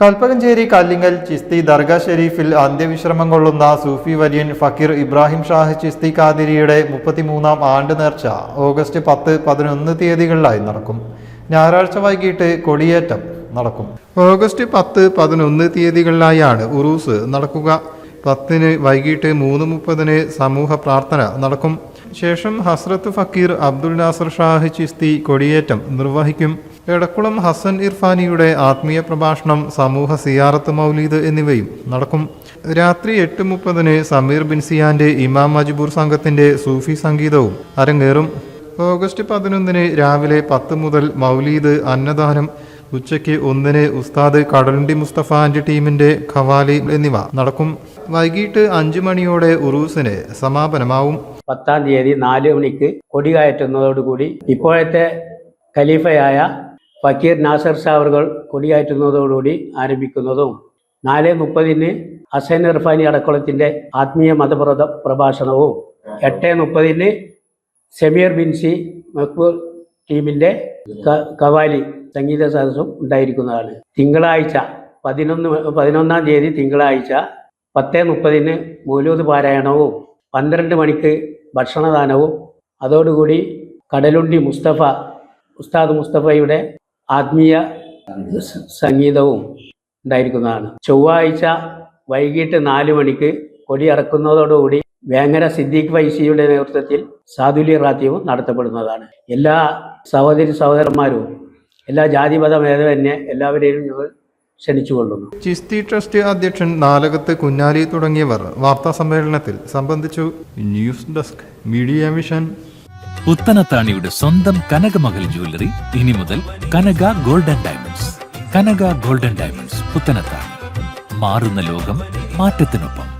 കൽപ്പകഞ്ചേരി കല്ലിങ്ങൽ ചിസ്തി ദർഗ ഷെരീഫിൽ അന്ത്യവിശ്രമം കൊള്ളുന്ന സൂഫി വര്യൻ ഫക്കീർ ഇബ്രാഹിം ഷാഹ് ചിസ്തി കാതിരിയുടെ മുപ്പത്തിമൂന്നാം ആണ്ട് നേർച്ച ഓഗസ്റ്റ് പത്ത് പതിനൊന്ന് തീയതികളിലായി നടക്കും. ഞായറാഴ്ച വൈകിട്ട് കൊടിയേറ്റം നടക്കും. ഓഗസ്റ്റ് പത്ത് പതിനൊന്ന് തീയതികളിലായാണ് ഉറൂസ് നടക്കുക. പത്തിന് വൈകിട്ട് മൂന്ന് മുപ്പതിന് സമൂഹ പ്രാർത്ഥന നടക്കും. ശേഷം ഹസ്രത്ത് ഫക്കീർ അബ്ദുൽ നാസർ ഷാഹ് ചിസ്തി കൊടിയേറ്റം നിർവഹിക്കും. എടക്കുളം ഹസൻ ഇർഫാനിയുടെ ആത്മീയ പ്രഭാഷണം സമൂഹ സിയാറത്ത് മൗലീദ് എന്നിവയും നടക്കും. രാത്രി എട്ട് മുപ്പതിന് സമീർ ബിൻസിയാന്റെ ഇമാം മജ്ബൂർ സംഘത്തിന്റെ സൂഫി സംഗീതവും അരങ്ങേറും. ഓഗസ്റ്റ് പതിനൊന്നിന് രാവിലെ പത്ത് മുതൽ മൗലീദ് അന്നദാനം ഉച്ചയ്ക്ക് ഒന്നിന് ഉസ്താദ് കടലുണ്ടി മുസ്തഫ ആൻഡ് ടീമിന്റെ ഖവാലി എന്നിവ നടക്കും. വൈകിട്ട് അഞ്ചു മണിയോടെ ഉറൂസിന് സമാപനമാവും. പത്താം തീയതി നാല് മണിക്ക് കൊടി കയറ്റുന്നതോടുകൂടി ഇപ്പോഴത്തെ ഖലീഫയായ ഫക്കീർ നാസർ ഷാവറുകൾ കൊടി കയറ്റുന്നതോടുകൂടി ആരംഭിക്കുന്നതും നാല് മുപ്പതിന് ഹസൈൻ ഇർഫാനി അടക്കളത്തിന്റെ ആത്മീയ മതപ്രദ പ്രഭാഷണവും എട്ട് മുപ്പതിന് സെമീർ ബിൻസി മക്ബൂർ ടീമിന്റെ കവാലി സംഗീത സദസ്സും ഉണ്ടായിരിക്കുന്നതാണ്. തിങ്കളാഴ്ച പതിനൊന്ന് പതിനൊന്നാം തീയതി തിങ്കളാഴ്ച പത്ത് മുപ്പതിന് മൂലൂത് പാരായണവും പന്ത്രണ്ട് മണിക്ക് ഭക്ഷണദാനവും. അതോടുകൂടി കടലുണ്ടി മുസ്തഫ ഉസ്താദ് മുസ്തഫയുടെ ആത്മീയ സംഗീതവും ഉണ്ടായിരിക്കുന്നതാണ്. ചൊവ്വാഴ്ച വൈകിട്ട് നാല് മണിക്ക് കൊടി ഇറക്കുന്നതോടുകൂടി വേങ്ങര സിദ്ദീഖ് ഫൈസിയുടെ നേതൃത്വത്തിൽ സാധുലി റാത്തീവും നടത്തപ്പെടുന്നതാണ്. എല്ലാ സഹോദരി സഹോദരന്മാരും എല്ലാ ജാതിമത ഭേദമന്യെ എല്ലാവരെയും ഞങ്ങൾ ക്ഷണിച്ചുകൊള്ളുന്നു. ചിസ്തി ട്രസ്റ്റ് അധ്യക്ഷൻ നാലകത്ത് കുഞ്ഞാലി തുടങ്ങിയവർ വാർത്താ സമ്മേളനത്തിൽ സംബന്ധിച്ചു. News desk media mission. പുത്തനത്താണിയുടെ സ്വന്തം കനകമകൽ ജ്വല്ലറി. ഇനി മുതൽ Kanaka golden diamonds. Kanaka golden diamonds Puthanathani മാറുന്ന ലോകം മാറ്റത്തിനൊപ്പം.